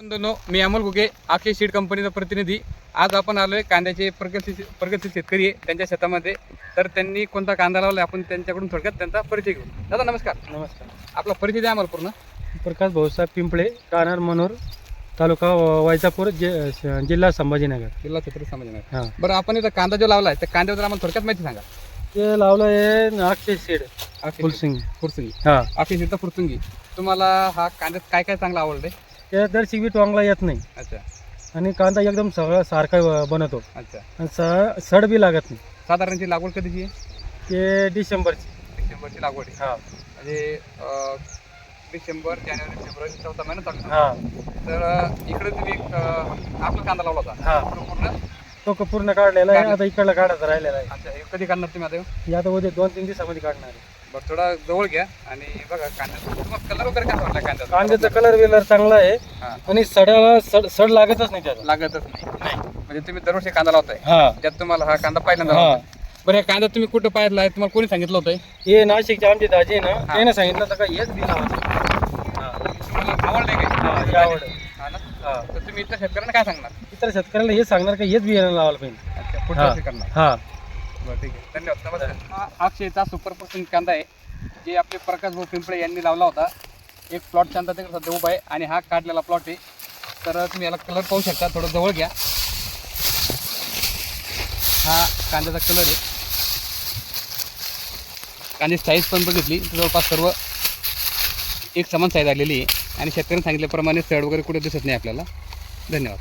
बंधूंनो मी अमोल गुगे आखे सीड कंपनीचा प्रतिनिधी. आज आपण आलोय कांद्याचे प्रगतशील प्रगतशील शेतकरी आहे त्यांच्या शेतामध्ये. तर त्यांनी कोणता कांदा लावला आपण त्यांच्याकडून थोडक्यात त्यांचा परिचय घेऊ. दादा नमस्कार. नमस्कार. आपला परिचय द्या आम्हाला पूर्ण. प्रकाश भाऊसाहेब पिंपळे राहणार मनोर तालुका वैजापूर जि जिल्हा संभाजीनगर. जिल्हा छत्रपती संभाजीनगर. हां. बरं आपण इथं कांदा जो लावलाय त्या कांद्याबद्दल आम्हाला थोडक्यात माहिती सांगा. ते लावलं आहे अक्षय सीड आखे फुलसिंग. फुरसुंगी हां. आखे सीडचा फुरसुंगी तुम्हाला हा कांद्यात काय काय चांगलं आवडलंय? ते दर्शी बी टोंगला येत नाही. अच्छा. आणि कांदा एकदम सगळा सारखा बनवतो अच्छा. आणि स सड बी लागत नाही. साधारणची लागवड कधीची आहे? ते डिसेंबरची. डिसेंबरची लागवड आहे. हां. म्हणजे अं, डिसेंबर जानेवारी फेब्रुवारी चौथा महिना चालू. हां. तर अं, इकडे तुम्ही एक अं, आपला कांदा लावला होता. हां. तो पूर्ण तो क- पूर्ण काढलेला आहे आता इकडला काढायचा राहिलेला आहे. अच्छा हे कधी काढणार तुम्ही आता? हे आता उद्या दोन तीन दिवसामध्ये काढणार आहे. बरं थोडा जवळ घ्या आणि बघा कांद्याचा कलर वगैरे काय वाटला कांद्याचा? कांद्याचा कलर विलर चांगला आहे हां. आणि सडाला सड सड लागतच नाही त्याला लागतच नाही. म्हणजे तुम्ही दरवर्षी कांदा लावताय. हां. त्यात तुम्हाला हा कांदा पहिल्यांदा हां. लावताय. बरं हे कांदा तुम्ही कुठं पाहिला आहे? तुम्हाला कोणी सांगितलं होतं हे? नाशिकचे आमचे दाजी आहे ना त्याने सांगितलं होतं का हेच बी लावायचं तुम्हाला आवडलंय काय आवड तर तुम्ही इतर शेतकऱ्यांना काय सांगणार? इतर शेतकऱ्याला हे सांगणार का हेच बियाणं लावायला पाहिजे? अच्छा पुढच्या. वर्षी करणार. हा. बरं ठीक आहे. धन्यवाद. नमस्कार. हा अक्षयचा सुपर पर्सेंट कांदा आहे. जे आपले प्रकाश भाऊ पिंपळे यांनी लावला होता. एक प्लॉट शांत तिकडे सध्या उभा आहे आणि हा काढलेला प्लॉट आहे. तर तुम्ही याला कलर पाहू शकता. थोडं जवळ घ्या. हा कांद्याचा कलर आहे. कांद्याची साईज पण बघितली. जवळपास सर्व एक समान साईज आलेली आहे. आणि शेतकऱ्यांनी सांगितल्याप्रमाणे सड वगैरे कुठे दिसत नाही आपल्याला. धन्यवाद.